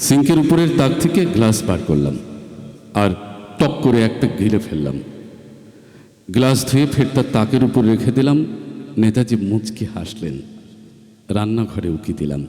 সিঙ্কের উপরের তাক থেকে গ্লাস বার করলাম আর টক করে একটা গিলে ফেললাম। গ্লাস ধুয়ে ফের তার তাকের উপর রেখে দিলাম। নেতাজি মুচকি হাসলেন। রান্নাঘরে উকি দিলাম।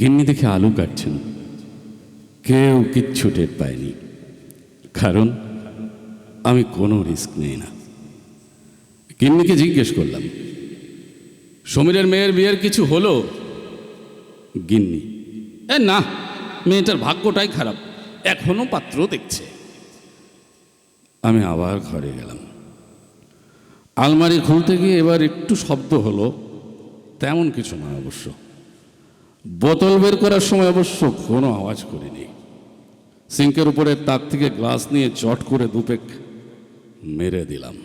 গিন্নি দেখে আলু কাটছেন। কেউ কিচ্ছু টের পায়নি। কারণ আমি কোনো রিস্ক নেই না। গিন্নিকে জিজ্ঞেস করলাম, সমীরের মেয়ের বিয়ের কিছু হলো? গিন্নি, এ না মেয়েটার ভাগ্যটাই খারাপ। এখনও পাত্র দেখছে। আমি আবার ঘরে গেলাম। আলমারি খুলতে গিয়ে এবার একটু শব্দ হলো। তেমন কিছু না অবশ্য। বোতল বের করার সময় অবশ্য কোনো আওয়াজ করিনি। সিঙ্কের উপরে তাক থেকে গ্লাস নিয়ে চট করে দুপেক মেরে দিলাম।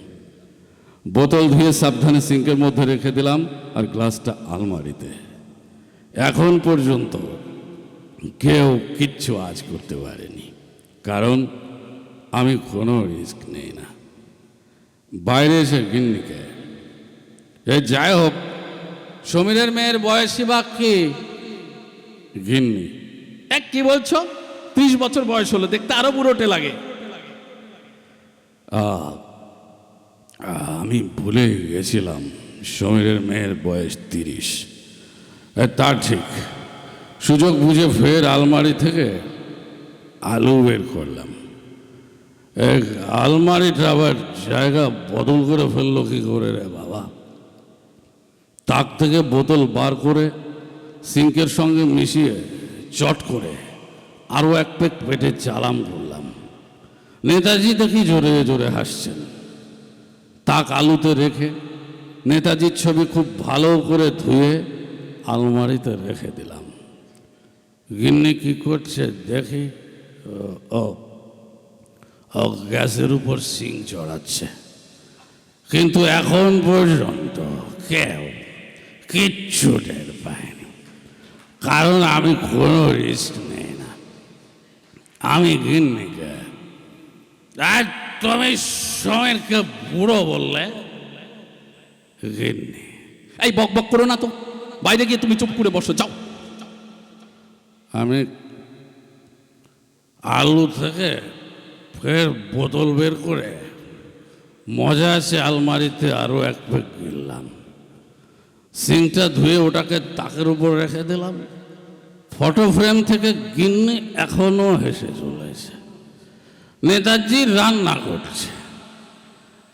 বোতল ধুয়ে সাবধানে সিঙ্কের মধ্যে রেখে দিলাম আর গ্লাসটা আলমারিতে। এখন পর্যন্ত কেউ কিচ্ছু আজ করতে পারেনি। কারণ আমি কোনো রিস্ক নেই না। বাইরে এসে গিন্নিকে এ যাই হোক, সমীরের মেয়ের বয়সী বা কি? গিন্নি। এক কি বলছো? ত্রিশ বছর বয়স হলো, দেখতে আরও বুড়োটে লাগে। আমি ভুলে গেছিলাম, সমীরের মেয়ের বয়স তিরিশ। তার ঠিক। সুযোগ বুঝে ফের আলমারি থেকে আলু বের করলাম। এক আলমারিটা আবার জায়গা বদল করে ফেলল কি করে রে বাবা? তাক থেকে বোতল বার করে সিঙ্কের সঙ্গে মিশিয়ে চট করে আরও এক পেক পেটে চালাম করলাম। নেতাজি দেখি জোরে জোরে হাসছেন। তাক আলুতে রেখে নেতাজির ছবি খুব ভালো করে ধুয়ে আলমারিতে রেখে দিলাম। গিন্নি কি করছে? দেখি, ও- ও গ্যাসের উপর সিং চড়াচ্ছে। কিন্তু এখন পর্যন্ত কেউ কিচ্ছু টের পায়নি। কারণ আমি কোনো রিস্ক নেই না। আমি গিন্নিকে আর তুমি সময়েরকে বুড়ো বললে, গিন্নি, এই বক বক করো না তো। বাইরে গিয়ে তুমি চুপ করে বসো, যাও। আমি আলু থেকে ফের বোতল বের করে মজা আছে আলমারিতে আরও এক পেক গিললাম সিংটা ধুয়ে ওটাকে তাকের উপর রেখে দিলাম। ফটো ফ্রেম থেকে গিন্নি এখনও হেসে চলেছে। নেতাজি রান্না করছে।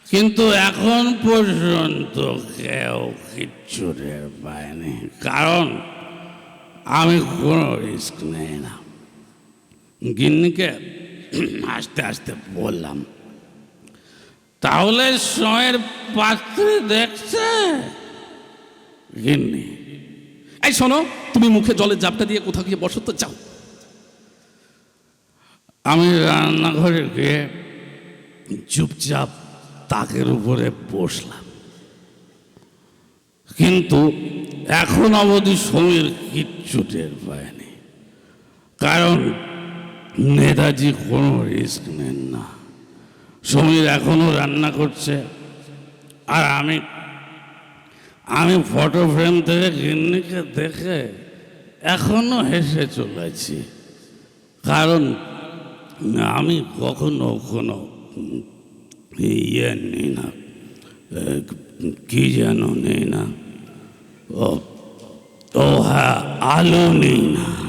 কিন্তু এখন পর্যন্ত কেউ কিচ্ছু পায়নি। কারণ আমি কোনো রিস্ক নেই না। গিন্নিকে আস্তে আস্তে বললাম, তাহলে সময়ের পাত্রে দেখছে? গিন্নি, এই শোনো, তুমি মুখে জলের জাপটা দিয়ে কোথাও গিয়ে বসো তো, যাও। আমি রান্নাঘরে গিয়ে চুপচাপ তাকের উপরে বসলাম। কিন্তু এখন অবধি সমীর কিচ্ছু টের পায়নি। কারণ নেতাজি কোনো রিস্ক নেন না। সমীর এখনও রান্না করছে। আর আমি আমি ফটো ফ্রেম থেকে গিন্নিকে দেখে এখনও হেসে চলেছি। কারণ আমি কখনো কোনো ইয়ে নিই না। কি যেন নেই না। ও তোহা আলো নেই না।